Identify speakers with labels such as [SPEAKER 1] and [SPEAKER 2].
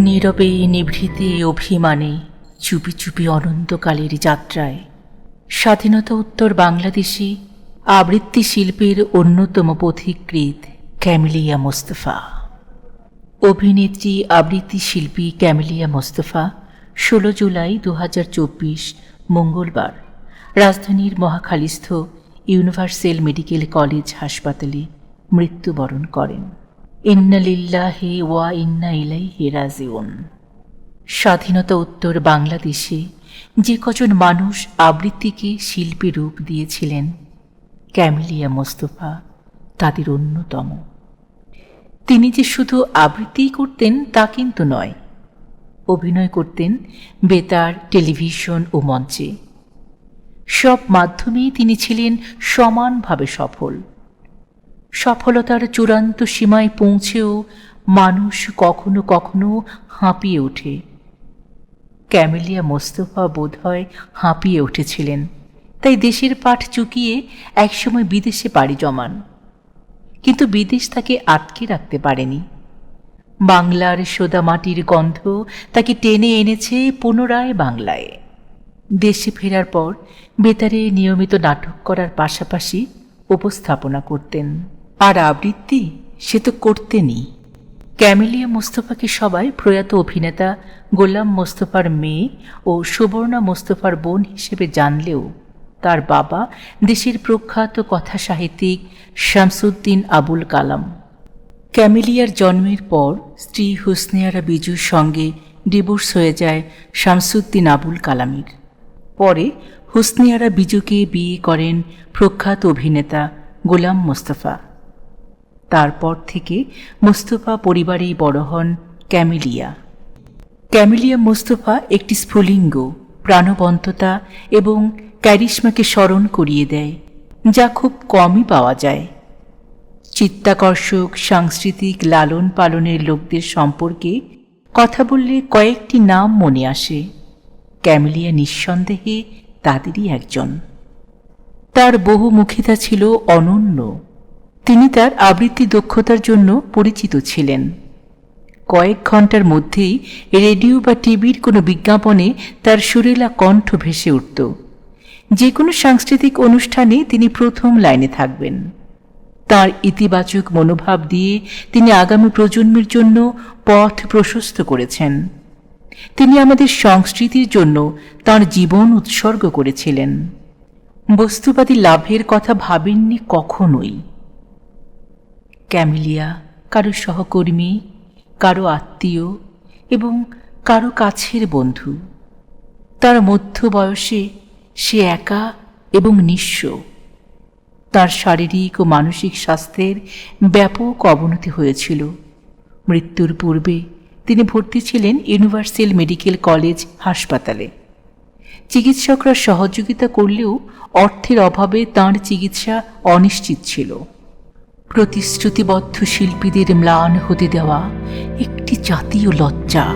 [SPEAKER 1] নীরবে নিভৃতে অভিমানে চুপি চুপি অনন্তকালের যাত্রায়। স্বাধীনতা উত্তর বাংলাদেশে আবৃত্তি শিল্পের অন্যতম পথিকৃৎ ক্যামিলিয়া মোস্তফা। অভিনেত্রী আবৃত্তি শিল্পী ক্যামিলিয়া মোস্তফা ষোলো জুলাই দু হাজার চব্বিশ মঙ্গলবার রাজধানীর মহাখালীস্থ ইউনিভার্সাল মেডিকেল কলেজ হাসপাতালে মৃত্যুবরণ করেন। ইন্নালিল্লাহে ওয়া ইন্না ইলাইহি রাজিউন। স্বাধীনতা উত্তর বাংলাদেশে যে কজন মানুষ আবৃত্তিকে শিল্পী রূপ দিয়েছিলেন, ক্যামিলিয়া মোস্তফা তাদের অন্যতম। তিনি যে শুধু আবৃত্তিই করতেন তা কিন্তু নয়, অভিনয় করতেন বেতার, টেলিভিশন ও মঞ্চে। সব মাধ্যমেই তিনি ছিলেন সমানভাবে সফল। সফলতার চূড়ান্ত সীমায় পৌঁছেও মানুষ কখনো কখনো হাঁপিয়ে ওঠে। ক্যামেলিয়া মোস্তফা বোধহয় হাঁপিয়ে উঠেছিলেন। তাই দেশের পাঠ চুকিয়ে একসময় বিদেশে পাড়ি জমান। কিন্তু বিদেশ তাকে আটকে রাখতে পারেনি। বাংলার সোদা মাটির গন্ধ তাকে টেনে এনেছে পুনরায় বাংলায়। দেশে ফেরার পর বেতারে নিয়মিত নাটক করার পাশাপাশি উপস্থাপনা করতেন। আর আবৃত্তি সে তো করতেনই ক্যামিলিয়া মোস্তফাকে সবাই প্রয়াত অভিনেতা গোলাম মোস্তফার মেয়ে ও সুবর্ণা মোস্তফার বোন হিসেবে জানলেও তার বাবা দেশের প্রখ্যাত কথা সাহিত্যিক শামসুদ্দিন আবুল কালাম। ক্যামিলিয়ার জন্মের পর স্ত্রী হুসনিয়ারা বিজুর সঙ্গে ডিভোর্স হয়ে যায় শামসুদ্দিন আবুল কালামের। পরে হুসনিয়ারা বিজুকে বিয়ে করেন প্রখ্যাত অভিনেতা গোলাম মোস্তফা। তারপর থেকে মোস্তফা পরিবারেই বড় হন ক্যামিলিয়া। ক্যামিলিয়া মোস্তফা একটি স্ফুলিঙ্গ, প্রাণবন্ততা এবং ক্যারিশমাকে স্মরণ করিয়ে দেয়, যা খুব কমই পাওয়া যায়। চিত্তাকর্ষক, সাংস্কৃতিক লালন পালনের লোকদের সম্পর্কে কথা বললে কয়েকটি নাম মনে আসে। ক্যামিলিয়া নিঃসন্দেহে তাদেরই একজন। তার বহুমুখিতা ছিল অনন্য। তিনি তার আবৃত্তি দক্ষতার জন্য পরিচিত ছিলেন। কয়েক ঘণ্টার মধ্যেই রেডিও বা টিভির কোনো বিজ্ঞাপনে তার সুরেলা কণ্ঠ ভেসে উঠত। যে কোনো সাংস্কৃতিক অনুষ্ঠানে তিনি প্রথম লাইনে থাকবেন। তার ইতিবাচক মনোভাব দিয়ে তিনি আগামী প্রজন্মের জন্য পথ প্রশস্ত করেছেন। তিনি আমাদের সংস্কৃতির জন্য তার জীবন উৎসর্গ করেছিলেন। বস্তুবাদী লাভের কথা ভাবেননি কখনোই। ক্যামিলিয়া, কারও সহকর্মী, কারও আত্মীয় এবং কারও কাছের বন্ধু। তার মধ্য বয়সে সে একা এবং নিঃস্ব। তার শারীরিক ও মানসিক স্বাস্থ্যের ব্যাপক অবনতি হয়েছিল। মৃত্যুর পূর্বে তিনি ভর্তি ছিলেন ইউনিভার্সাল মেডিকেল কলেজ হাসপাতালে। চিকিৎসকরা সহযোগিতা করলেও অর্থের অভাবে তাঁর চিকিৎসা অনিশ্চিত ছিল। প্রতিশ্রুতিবদ্ধ শিল্পীদের ম্লান হতে দেওয়া একটি জাতীয় লজ্জা।